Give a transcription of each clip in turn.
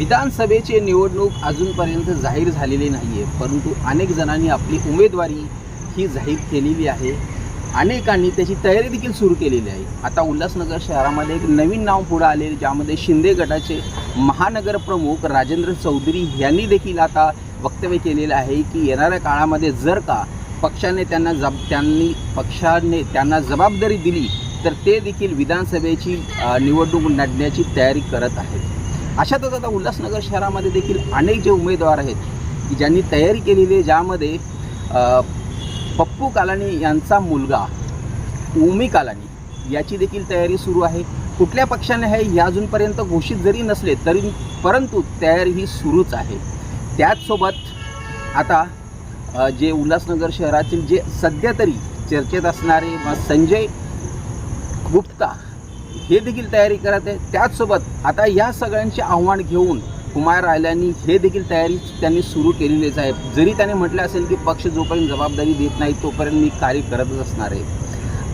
विधानसभेची निवडणूक अजूनपर्यंत जाहीर झालेली नाही आहे परंतु अनेक जणांनी आपली उमेदवारी ही जाहीर केलेली आहे. अनेकांनी त्याची तयारी देखील सुरू केलेली आहे. आता उल्हासनगर शहरामध्ये एक नवीन नाव पुढं आले ज्यामध्ये शिंदे गटाचे महानगर प्रमुख राजेंद्र चौधरी यांनी देखील आता वक्तव्य केलेलं आहे की येणाऱ्या काळामध्ये जर का पक्षाने त्यांना जब त्यांनी पक्षाने त्यांना जबाबदारी दिली तर ते देखील विधानसभेची निवडणूक लढण्याची तयारी करत आहेत. अशातच आता उल्हासनगर शहरामध्ये देखील अनेक जे उमेदवार आहेत की ज्यांनी तयारी केलेली आहे ज्यामध्ये पप्पू कालानी यांचा मुलगा ओमी कालानी याची देखील तयारी सुरू आहे. कुठल्या पक्षाने हे या अजूनपर्यंत घोषित जरी नसले तरी परंतु तयारी ही सुरूच आहे. त्याचसोबत आता जे उल्हासनगर शहरातील जे सध्या तरी चर्चेत असणारे संजय गुप्ता हे देखील तयारी करत आहे. त्याचसोबत आता या सगळ्यांचे आव्हान घेऊन कुमार रायलांनी हे देखील तयारी त्यांनी सुरू केलेलीच आहे. जरी त्याने म्हटलं असेल की पक्ष जोपर्यंत जबाबदारी देत नाही तोपर्यंत मी कार्य करतच असणार आहे.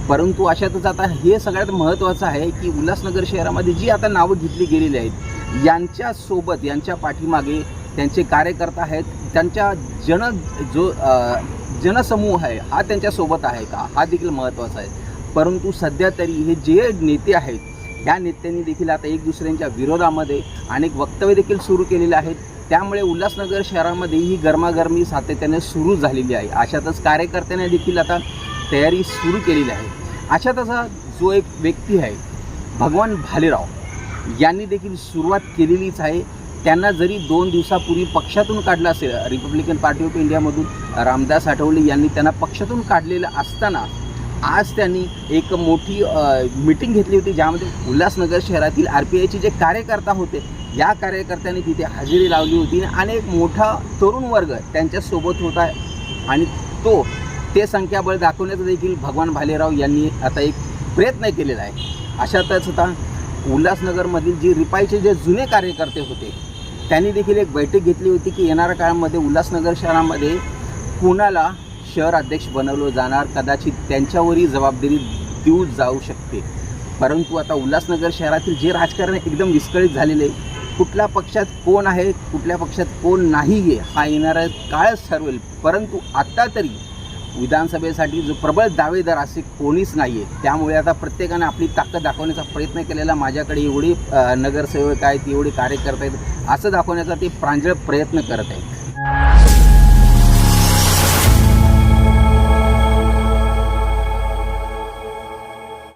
परंतु अशातच आता हे सगळ्यात महत्त्वाचं आहे की उल्हासनगर शहरामध्ये जी आता नावं घेतली गेलेली आहेत यांच्यासोबत यांच्या पाठीमागे त्यांचे कार्यकर्ता आहेत त्यांच्या जन जो जनसमूह आहे हा त्यांच्यासोबत आहे का? हा देखील महत्त्वाचा आहे. परंतु सध्या तरी हे जे नेते आहेत या नेत्यांनी देखील आता एक दुसऱ्यांच्या विरोधामध्ये अनेक वक्तव्य देखील सुरू केलेले आहेत. त्यामुळे उल्हासनगर शहरामध्ये ही गरमागरमी सातत्याने सुरू झालेली आहे. अशातच कार्यकर्त्यांनी देखील आता तयारी सुरू केलेली आहे. अशातच तसा जो एक व्यक्ती आहे भगवान भालेराव यांनी देखील सुरुवात केलेलीच आहे. त्यांना जरी दोन दिवसापूर्वी पक्षातून काढलं असेल रिपब्लिकन पार्टी ऑफ इंडियामधून रामदास आठवले यांनी त्यांना पक्षातून काढलेलं असताना आज त्यांनी एक मोठी मीटिंग घेतली होती ज्यामध्ये उल्हासनगर शहरातील आर पी आयचे जे कार्यकर्ता होते या कार्यकर्त्यांनी तिथे हजेरी लावली होती. आणि एक मोठा तरुण वर्ग त्यांच्यासोबत होता. आणि तो ते संख्याबळ दाखवण्याचा देखील भगवान भालेराव यांनी आता एक प्रयत्न केलेला आहे. अशातच आता उल्हासनगरमधील जी रिपाईचे जे जुने कार्यकर्ते होते त्यांनी देखील एक बैठक घेतली होती की येणाऱ्या काळामध्ये उल्हासनगर शहरामध्ये कुणाला शहर अध्यक्ष बनवलं जाणार कदाचित त्यांच्यावरही जबाबदारी देऊ जाऊ शकते. परंतु आता उल्हासनगर शहरातील जे राजकारण एकदम विस्कळीत झालेले आहे कुठल्या पक्षात कोण आहे कुठल्या पक्षात कोण नाही आहे हा येणारा काळच ठरवेल. परंतु आत्ता तरी विधानसभेसाठी जो प्रबळ दावेदार असे कोणीच नाही आहे त्यामुळे आता प्रत्येकाने आपली ताकद दाखवण्याचा प्रयत्न केलेला माझ्याकडे एवढे नगरसेवक आहेत एवढे कार्यकर्ते आहेत असं दाखवण्याचा ते प्रांजळ प्रयत्न करत आहेत.